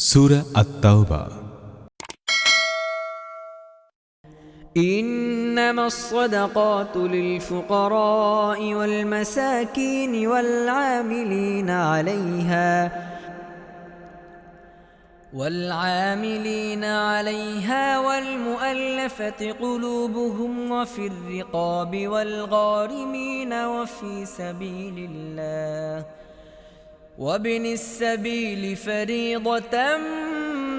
سورة التوبة. إنما الصدقات للفقراء والمساكين والعاملين عليها والعاملين عليها والمؤلفة قلوبهم وفي الرقاب والغارمين وفي سبيل الله. وابن السبيل فريضة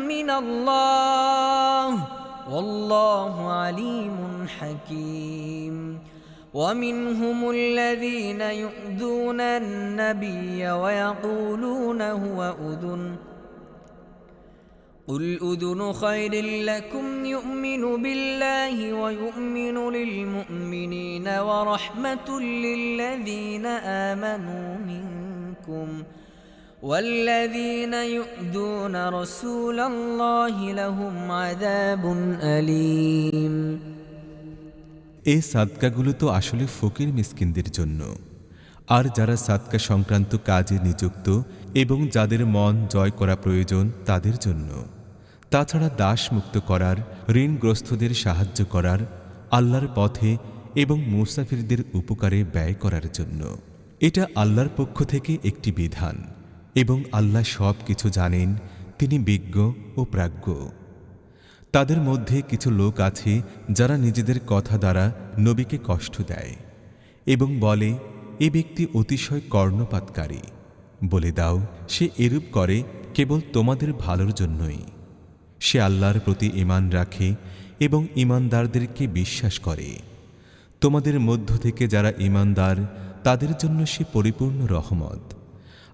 من الله والله عليم حكيم. ومنهم الذين يؤذون النبي ويقولون هو أذن. قل أذن خير لكم يؤمن بالله ويؤمن للمؤمنين ورحمة للذين آمنوا منكم. والذين يؤذون رسول الله لهم عذاب أليم এই সাদকাগুলো তো আসলে ফকির মিসকিনদের জন্য আর যারা সাদকা সংক্রান্ত কাজে নিযুক্ত এবং যাদের মন জয় করা প্রয়োজন তাদের জন্য তাছাড়া দাস মুক্ত করার ঋণগ্রস্তদের সাহায্য করার আল্লাহর পথে এবং মুসাফিরদের উপকারে ব্যয় করার জন্য এটা আল্লাহর পক্ষ থেকে একটি বিধান এবং আল্লাহ সব কিছু জানেন, তিনি বিজ্ঞ ও প্রাজ্ঞ। তাদের মধ্যে কিছু লোক আছে যারা নিজেদের কথা দ্বারা নবীকে কষ্ট দেয় এবং বলে, এ ব্যক্তি অতিশয় কর্ণপাতকারী। বলে দাও, সে এরূপ করে কেবল তোমাদের ভালোর জন্যই। সে আল্লাহর প্রতি ঈমান রাখে এবং ঈমানদারদেরকে বিশ্বাস করে। তোমাদের মধ্য থেকে যারা ঈমানদার, তাদের জন্য সে পরিপূর্ণ রহমত।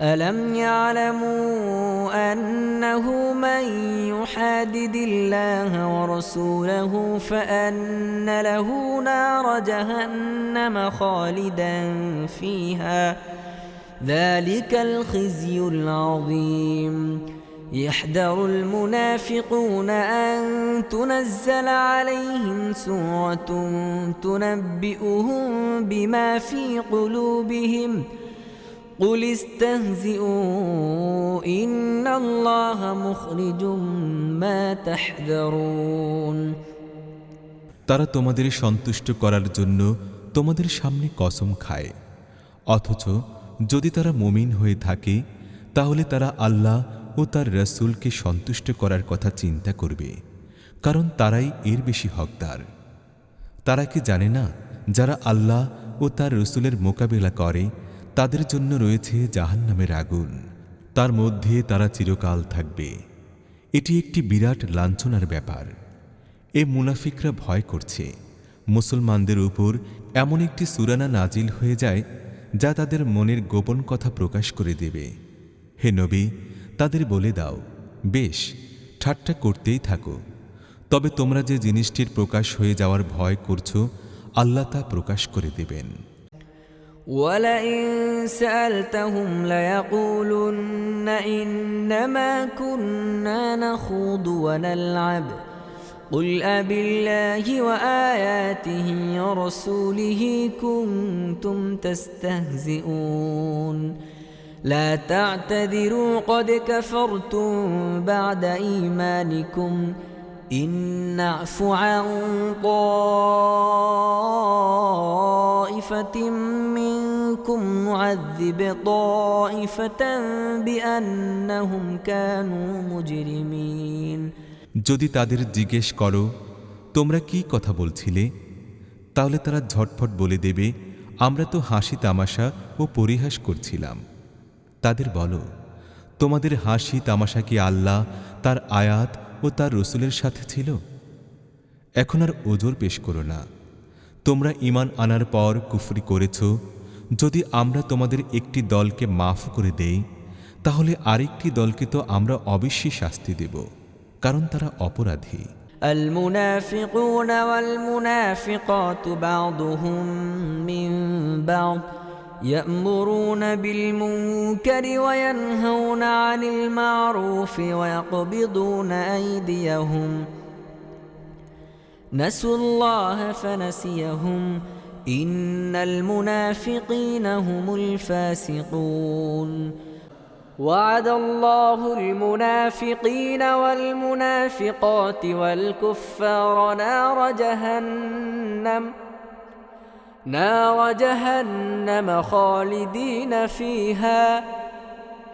الم يعلموا انه من يحادد الله ورسوله فان له نار جهنم خالدا فيها؟ ذلك الخزي العظيم. يحذر المنافقون ان تنزل عليهم سوره تنبئهم بما في قلوبهم قل استهزئوا ان الله مخرج ما تحذرون তারা তোমাদের সন্তুষ্ট করার জন্য তোমাদের সামনে কসম খায় অথচ যদি তারা মমিন হয়ে থাকে তাহলে তারা আল্লাহ ও তার রসুলকে সন্তুষ্ট করার কথা চিন্তা করবে কারণ তারাই এর বেশি হকদার তারা কি জানে না যারা আল্লাহ ও তার রসুলের মোকাবেলা করে তাদের জন্য রয়েছে জাহান্নামের আগুন। তার মধ্যে তারা চিরকাল থাকবে। এটি একটি বিরাট লাঞ্ছনার ব্যাপার। এ মুনাফিকরা ভয় করছে। মুসলমানদের উপর এমন একটি সুরানা নাজিল হয়ে যায়, যা তাদের মনের গোপন কথা প্রকাশ করে দেবে। হে নবী, তাদের বলে দাও, বেশ, ঠাট্টা করতেই থাকো। তবে তোমরা যে জিনিসটির প্রকাশ হয়ে যাওয়ার ভয় করছ, আল্লাহ তা প্রকাশ করে দেবেন। ولئن سألتهم ليقولن إنما كنا نخوض ونلعب. قل أبالله وآياته ورسوله كنتم تستهزئون. لا تعتذروا قد كفرتم بعد إيمانكم. إن نعف عن طائفة منكم نعذب طائفة بأنهم كانوا مجرمين যদি তাদের জিজ্ঞেস করো তোমরা কি কথা বলছিলে তাহলে তারা ঝটফট বলে দেবে আমরা তো হাসি তামাশা ও পরিহাস করছিলাম তাদের বলো তোমাদের হাসি তামাশা কি আল্লাহ তার আয়াত ও তার রসুলের সাথে ছিল এখন আর ওজোর পেশ করো না তোমরা ইমান আনার পর কুফরি করেছ যদি আমরা তোমাদের একটি দলকে মাফ করে দেই তাহলে আরেকটি দলকে তো আমরা অবশ্যই শাস্তি দেব কারণ তারা অপরাধী المنافقون والمنافقات بعضهم من بعض يأمرون بالمنكر وينهون عن المعروف ويقبضون أيديهم. نسوا الله فنسيهم. إن المنافقين هم الفاسقون. وعد الله المنافقين والمنافقات والكفار نار جهنم. نار جهنم خالدين فيها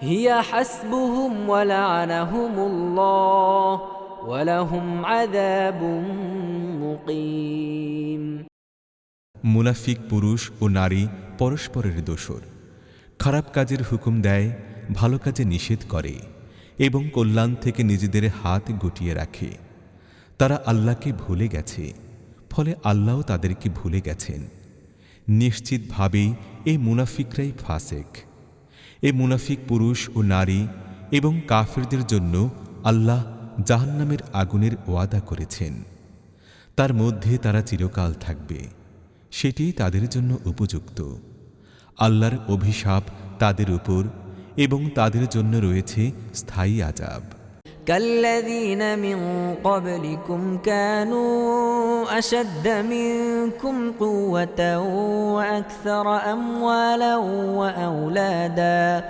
هي حسبهم ولعنهم الله ولهم عذاب مقيم মুনাফিক পুরুষ ও নারী পরস্পরের দোসর খারাপ কাজের হুকুম দেয় ভালো কাজে নিষেধ করে এবং কল্যাণ থেকে নিজেদের হাত গুটিয়ে রাখে তারা আল্লাহকে ভুলে গেছে ফলে আল্লাহও তাদেরকে ভুলে গেছেন নিশ্চিতভাবেই এই মুনাফিকরাই ফাসেক। এই মুনাফিক পুরুষ ও নারী এবং কাফিরদের জন্য আল্লাহ জাহান্নামের আগুনের ওয়াদা করেছেন। তার মধ্যে তারা চিরকাল থাকবে। সেটি তাদের জন্য উপযুক্ত। আল্লাহর অভিশাপ তাদের উপর এবং তাদের জন্য রয়েছে স্থায়ী আজাব كالذين من قبلكم كانوا أشد منكم قوة وأكثر أموالا وأولادا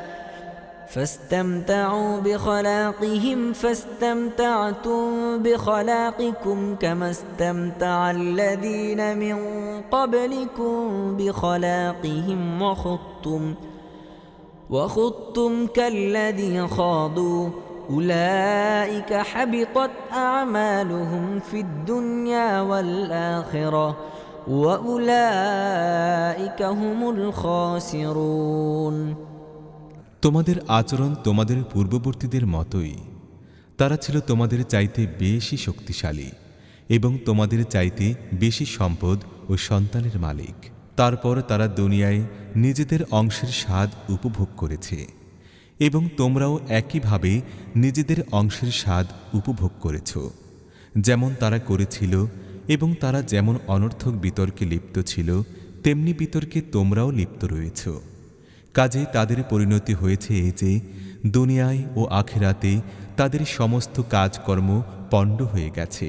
فاستمتعوا بخلاقهم فاستمتعتم بخلاقكم كما استمتع الذين من قبلكم بخلاقهم وخضتم وخضتم كالذي خاضوا أولئك حبطت أعمالهم في الدنيا والآخرة وأولئك هم الخاسرون তোমাদের আচরণ তোমাদের পূর্ববর্তীদের মতোই তারা ছিল তোমাদের চাইতে বেশি শক্তিশালী এবং তোমাদের চাইতে বেশি সম্পদ ও সন্তানের মালিক তারপর তারা দুনিয়ায় নিজেদের অংশের স্বাদ উপভোগ করেছে এবং তোমরাও একইভাবে নিজেদের অংশের স্বাদ উপভোগ করেছ, যেমন তারা করেছিল এবং তারা যেমন অনর্থক বিতর্কে লিপ্ত ছিল, তেমনি বিতর্কে তোমরাও লিপ্ত রয়েছ। কাজে তাদের পরিণতি হয়েছে এই যে, দুনিয়ায় ও আখেরাতে তাদের সমস্ত কাজকর্ম পণ্ড হয়ে গেছে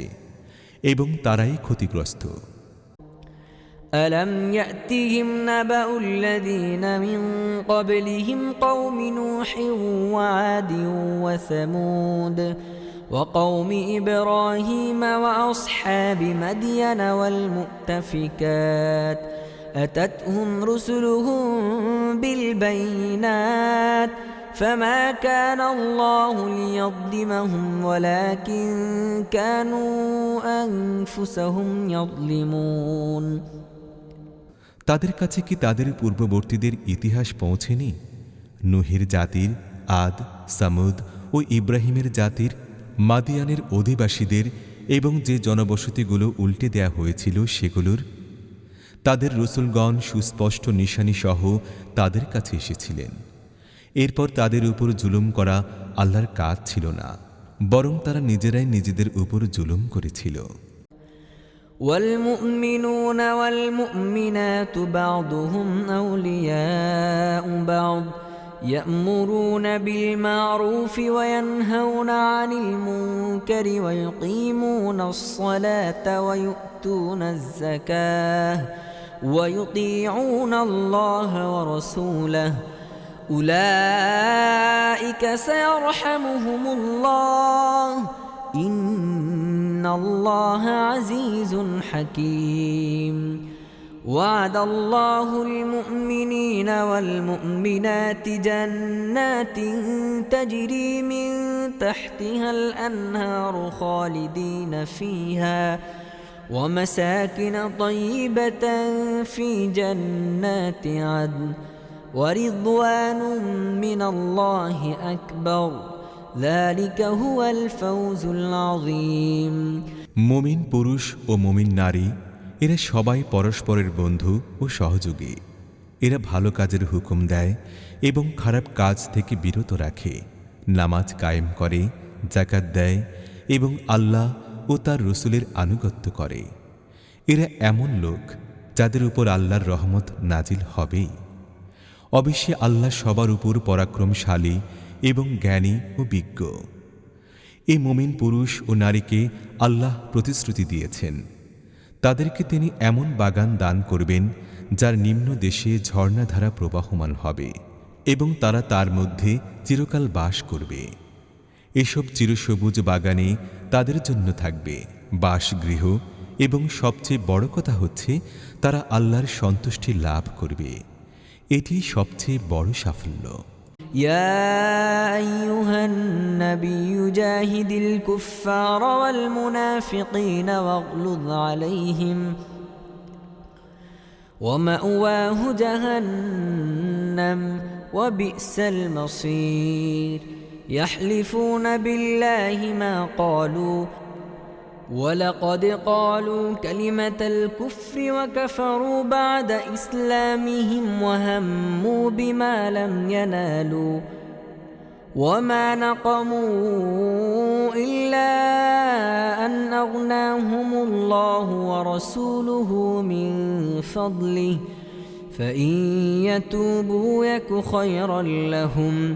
এবং তারাই ক্ষতিগ্রস্ত। ألم يأتهم نبأ الذين من قبلهم قوم نوح وعاد وثمود وقوم إبراهيم وأصحاب مدين والمؤتفكات أتتهم رسلهم بالبينات فما كان الله ليظلمهم ولكن كانوا أنفسهم يظلمون তাদের কাছে কি তাদের পূর্ববর্তীদের ইতিহাস পৌঁছেনি? নুহের জাতির, আদ, সামুদ ও ইব্রাহিমের জাতির, মাদিয়ানের অধিবাসীদের এবং যে জনবসতিগুলো উল্টে দেয়া হয়েছিল সেগুলোর? তাদের রসুলগণ সুস্পষ্ট নিশানি সহ তাদের কাছে এসেছিলেন। এরপর তাদের উপর জুলুম করা আল্লাহর কাজ ছিল না, বরং তারা নিজেরাই নিজেদের উপর জুলুম করেছিল। والمؤمنون والمؤمنات بعضهم أولياء بعض يأمرون بالمعروف وينهون عن المنكر ويقيمون الصلاة ويؤتون الزكاة ويطيعون الله ورسوله. أولئك سيرحمهم الله. إن الله عزيز حكيم. وعد الله المؤمنين والمؤمنات جنات تجري من تحتها الأنهار خالدين فيها. ومساكن طيبة في جنات عدن. ورضوان من الله أكبر. মমিন পুরুষ ও মমিন নারী, এরা সবাই পরস্পরের বন্ধু ও সহযোগী। এরা ভালো কাজের হুকুম দেয় এবং খারাপ কাজ থেকে বিরত রাখে, নামাজ কায়েম করে জাকাত দেয় এবং আল্লাহ ও তার রসুলের আনুগত্য করে। এরা এমন লোক যাদের উপর আল্লাহর রহমত নাজিল হবেই। অবশ্যই আল্লাহ সবার উপর পরাক্রমশালী এবং জ্ঞানী ও বিজ্ঞ। এই মুমিন পুরুষ ও নারীকে আল্লাহ প্রতিশ্রুতি দিয়েছেন। তাদেরকে তিনি এমন বাগান দান করবেন, যার নিম্ন দেশে ঝর্ণাধারা প্রবাহমান হবে, এবং তারা তার মধ্যে চিরকাল বাস করবে। এসব চিরসবুজ বাগানে তাদের জন্য থাকবে বাসগৃহ, এবং সবচেয়ে বড় কথা হচ্ছে, তারা আল্লাহর সন্তুষ্টি লাভ করবে। এটি সবচেয়ে বড় সাফল্য। يا أيها النبي جاهد الكفار والمنافقين واغلظ عليهم ومأواه جهنم وبئس المصير. يحلفون بالله ما قالوا ولقد قالوا كلمة الكفر وكفروا بعد إسلامهم وهموا بما لم ينالوا وما نقموا إلا أن أغناهم الله ورسوله من فضله فإن يتوبوا يك خيرا لهم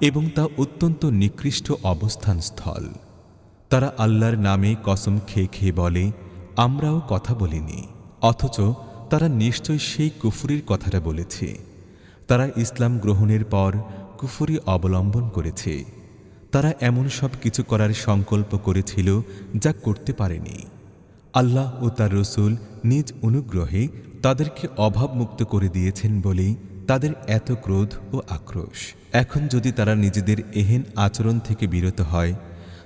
এবং তা অত্যন্ত নিকৃষ্ট অবস্থান স্থল তারা আল্লাহর নামে কসম খেয়ে খেয়ে বলে, আমরাও কথা বলিনি। অথচ তারা নিশ্চয় সেই কুফুরির কথাটা বলেছে। তারা ইসলাম গ্রহণের পর কুফুরি অবলম্বন করেছে। তারা এমন সব কিছু করার সংকল্প করেছিল যা করতে পারেনি। আল্লাহ ও তার রসুল নিজ অনুগ্রহে তাদেরকে অভাবমুক্ত করে দিয়েছেন বলেই তাদের এত ক্রোধ ও আক্রোশ এখন যদি তারা নিজেদের এহেন আচরণ থেকে বিরত হয়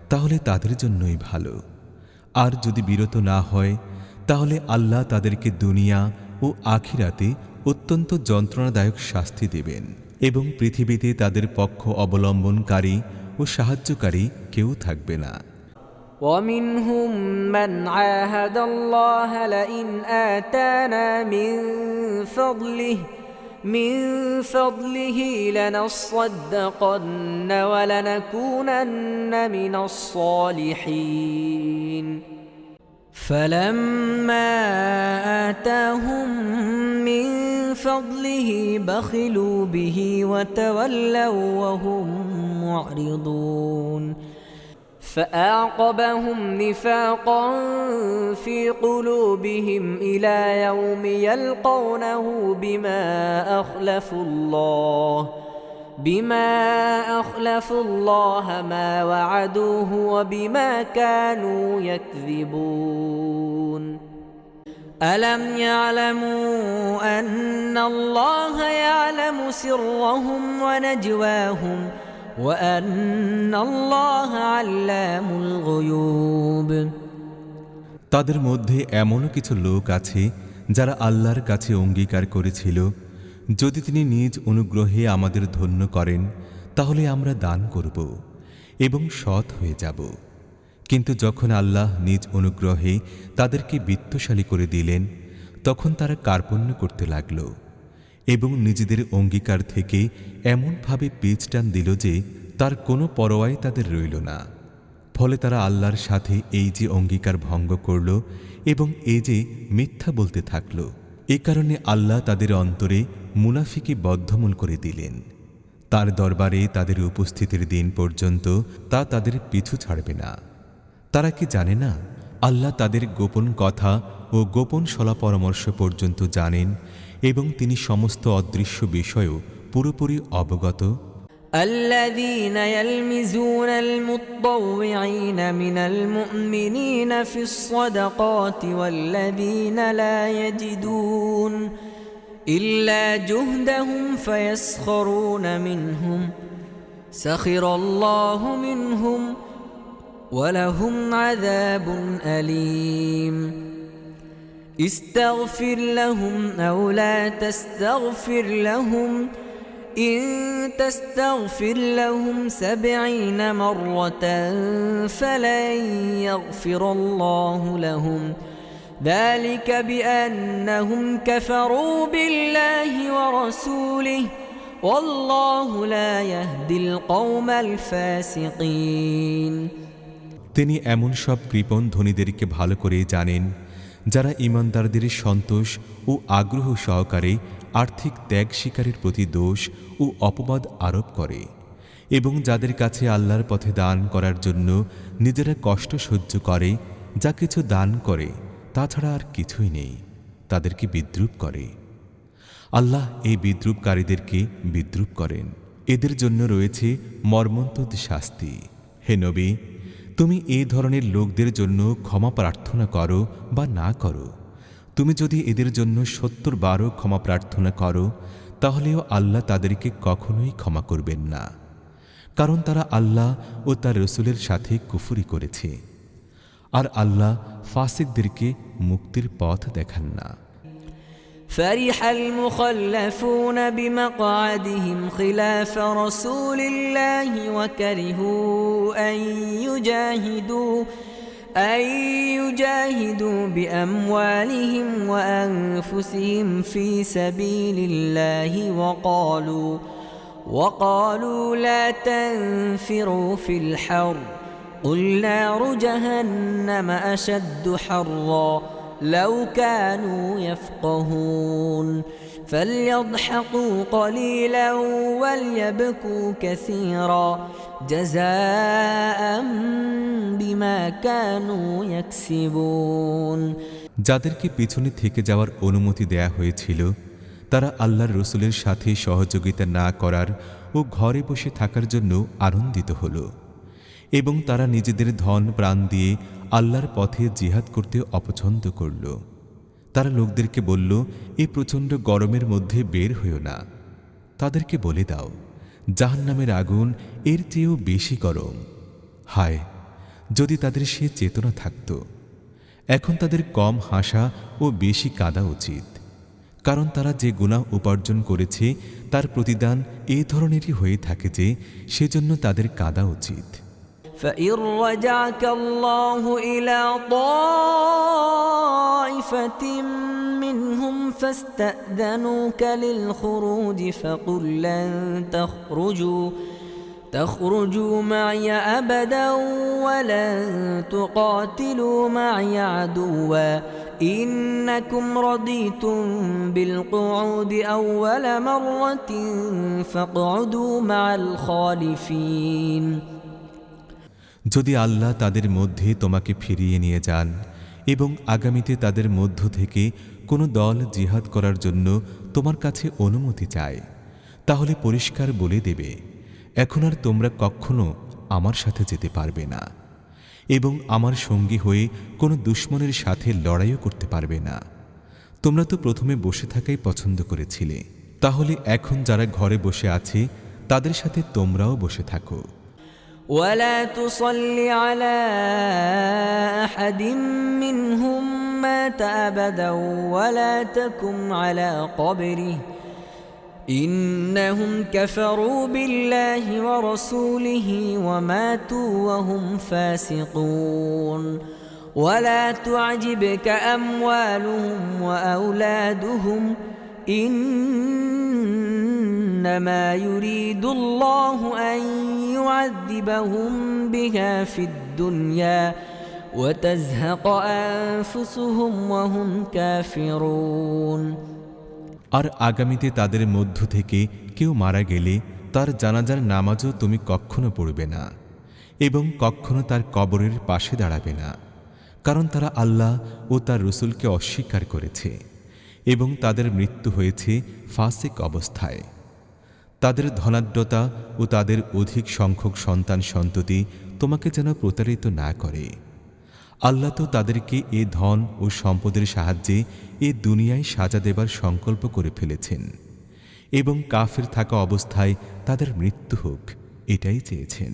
তাহলে তাদের জন্যই ভালো আর যদি বিরত না হয় তাহলে আল্লাহ তাদেরকে দুনিয়া ও আখিরাতে অত্যন্ত যন্ত্রণাদায়ক শাস্তি দেবেন এবং পৃথিবীতে তাদের পক্ষ অবলম্বনকারী ও সাহায্যকারী কেউ থাকবে না ومنهم من عاهد الله لئن آتانا من فضله من فضله لنصدقن ولنكونن من الصالحين. فلما آتاهم من فضله بخلوا به وتولوا وهم معرضون. فأعقبهم نفاقا في قلوبهم إلى يوم يلقونه بما أخلفوا الله بما أخلفوا الله ما وعدوه وبما كانوا يكذبون. ألم يعلموا أن الله يعلم سرهم ونجواهم তাদের মধ্যে এমনও কিছু লোক আছে যারা আল্লাহর কাছে অঙ্গীকার করেছিল। যদি তিনি নিজ অনুগ্রহে আমাদের ধন্য করেন, তাহলে আমরা দান করব এবং সৎ হয়ে যাব। কিন্তু যখন আল্লাহ নিজ অনুগ্রহে তাদেরকে বিত্তশালী করে দিলেন, তখন তারা কার্পণ্য করতে লাগল। এবং নিজেদের অঙ্গীকার থেকে এমনভাবে পিচ টান দিল যে তার কোনো পরোয়াই তাদের রইল না। ফলে তারা আল্লাহর সাথে এই যে অঙ্গীকার ভঙ্গ করল এবং এই যে মিথ্যা বলতে থাকল, এ কারণে আল্লাহ তাদের অন্তরে মুনাফিকে বদ্ধমূল করে দিলেন। তার দরবারে তাদের উপস্থিতির দিন পর্যন্ত তা তাদের পিছু ছাড়বে না। তারা কি জানে না? আল্লাহ তাদের গোপন কথা ও গোপন সলা পরামর্শ পর্যন্ত জানেন এবং তিনি সমস্ত অদৃশ্য বিষয়ও পুরোপুরি অবগত الذين يلمزون المطوعين من المؤمنين في الصدقات والذين لا يجدون إلا جهدهم فيسخرون منهم سخر الله منهم ولهم عذاب أليم استغفر لهم أو لا تستغفر لهم إن تستغفر لهم سبعين مرة فلن يغفر الله لهم ذلك بأنهم كفروا بالله ورسوله والله لا يهدي القوم الفاسقين তিনি এমন সব কৃপণ ধনীদেরকে ভালো করে জানেন যারা ইমানদারদের সন্তোষ ও আগ্রহ সহকারে আর্থিক ত্যাগ শিকারের প্রতি দোষ ও অপবাদ আরোপ করে এবং যাদের কাছে আল্লাহর পথে দান করার জন্য নিজেরা কষ্ট সহ্য করে, যা কিছু দান করে তাছাড়া আর কিছুই নেই, তাদেরকে বিদ্রুপ করে। আল্লাহ এই বিদ্রুপকারীদেরকে বিদ্রুপ করেন। এদের জন্য রয়েছে মর্মন্তদ শাস্তি। হে নবী তুমি এই ধরনের লোকদের জন্য ক্ষমা প্রার্থনা করো বা না করো। তুমি যদি এদের জন্য সত্তর বারও ক্ষমা প্রার্থনা করো, তাহলেও আল্লাহ তাদেরকে কখনোই ক্ষমা করবেন না। কারণ তারা আল্লাহ ও তার রসুলের সাথে কুফুরি করেছে। আর আল্লাহ ফাসিকদেরকে মুক্তির পথ দেখান না। فرح المخلفون بمقعدهم خلاف رسول الله وكرهوا أن يجاهدوا أن يجاهدوا بأموالهم وأنفسهم في سبيل الله وقالوا وقالوا لا تنفروا في الحر قل نار جهنم أشد حرًّا. لو كانوا يفقهون فليضحكوا قليلا وليبكوا كثيرا جزاء بما كانوا يكسبون যাদেরকে পিছনে থেকে যাওয়ার অনুমতি দেয়া হয়েছিল তারা আল্লাহর রসুলের সাথে সহযোগিতা না করার ও ঘরে বসে থাকার জন্য আনন্দিত হল এবং তারা নিজেদের ধন, প্রাণ দিয়ে আল্লাহর পথে জিহাদ করতে অপছন্দ করল। তারা লোকদেরকে বলল এই প্রচণ্ড গরমের মধ্যে বের হইও না। তাদেরকে বলে দাও জাহান নামের আগুন এর চেয়েও বেশি গরম। হায়, যদি তাদের সে চেতনা থাকত। এখন তাদের কম হাসা ও বেশি কাঁদা উচিত। কারণ তারা যে গুণা উপার্জন করেছে, তার প্রতিদান এই ধরনেরই হয়ে থাকে যে, সেজন্য তাদের কাঁদা উচিত। فإن رجعك الله إلى طائفة منهم فاستأذنوك للخروج فقل لن تخرجوا تخرجوا معي أبدا ولن تقاتلوا معي عدوا إنكم رضيتم بالقعود أول مرة فاقعدوا مع الخالفين যদি আল্লাহ তাদের মধ্যে তোমাকে ফিরিয়ে নিয়ে যান এবং আগামীতে তাদের মধ্য থেকে কোনো দল জিহাদ করার জন্য তোমার কাছে অনুমতি চায়, তাহলে পরিষ্কার বলে দেবে, এখন আর তোমরা কখনো আমার সাথে যেতে পারবে না এবং আমার সঙ্গী হয়ে কোনো দুশ্মনের সাথে লড়াইও করতে পারবে না। তোমরা তো প্রথমে বসে থাকাই পছন্দ করেছিলে, তাহলে এখন যারা ঘরে বসে আছে, তাদের সাথে তোমরাও বসে থাকো। ولا تصل على أحد منهم مات أبدا ولا تكن على قبره. إنهم كفروا بالله ورسوله وماتوا وهم فاسقون. ولا تعجبك أموالهم وأولادهم انما يريد الله ان يعذبهم بها في الدنيا وتزهق انفسهم وهم كافرون আর আগামীতে তাদের মধ্য থেকে কেউ মারা গেলে তার জানাজার নামাজও তুমি কখনো পড়বে না এবং কখনো তার কবরের পাশে দাঁড়াবে না কারণ তারা আল্লাহ ও তার রসুলকে অস্বীকার করেছে এবং তাদের মৃত্যু হয়েছে ফাসিক অবস্থায়। তাদের ধনাঢ্যতা ও তাদের অধিক সংখ্যক সন্তান সন্ততি তোমাকে যেন প্রতারিত না করে। আল্লাহ তো তাদেরকে এ ধন ও সম্পদের সাহায্যে এ দুনিয়ায় সাজা দেবার সংকল্প করে ফেলেছেন এবং কাফের থাকা অবস্থায় তাদের মৃত্যু হোক, এটাই চেয়েছেন।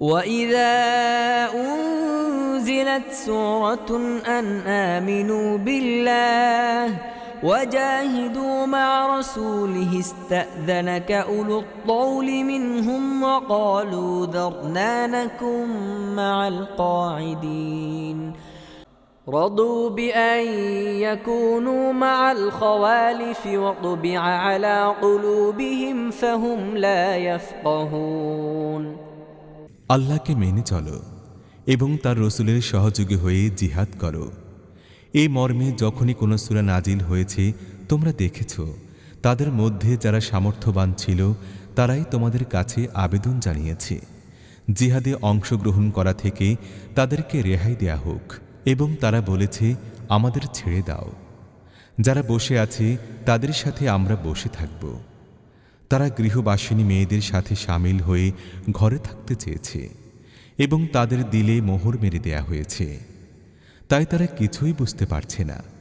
وإذا أنزلت سورة أن آمنوا بالله وجاهدوا مع رسوله استأذنك أولو الطول منهم وقالوا ذرنا نكن مع القاعدين رضوا بأن يكونوا مع الخوالف وطبع على قلوبهم فهم لا يفقهون আল্লাহকে মেনে চলো এবং তার রসুলের সহযোগী হয়ে জিহাদ করো। এই মর্মে যখনই কোনো সূরা নাজিল হয়েছে, তোমরা দেখেছ, তাদের মধ্যে যারা সামর্থ্যবান ছিল, তারাই তোমাদের কাছে আবেদন জানিয়েছে। জিহাদে অংশগ্রহণ করা থেকে তাদেরকে রেহাই দেয়া হোক এবং তারা বলেছে, আমাদের ছেড়ে দাও। যারা বসে আছে, তাদের সাথে আমরা বসে থাকব। তারা গৃহবাসিনী মেয়েদের সাথে সামিল হয়ে ঘরে থাকতে চেয়েছে এবং তাদের দিলে মোহর মেরে দেয়া হয়েছে। তাই তারা কিছুই বুঝতে পারছে না।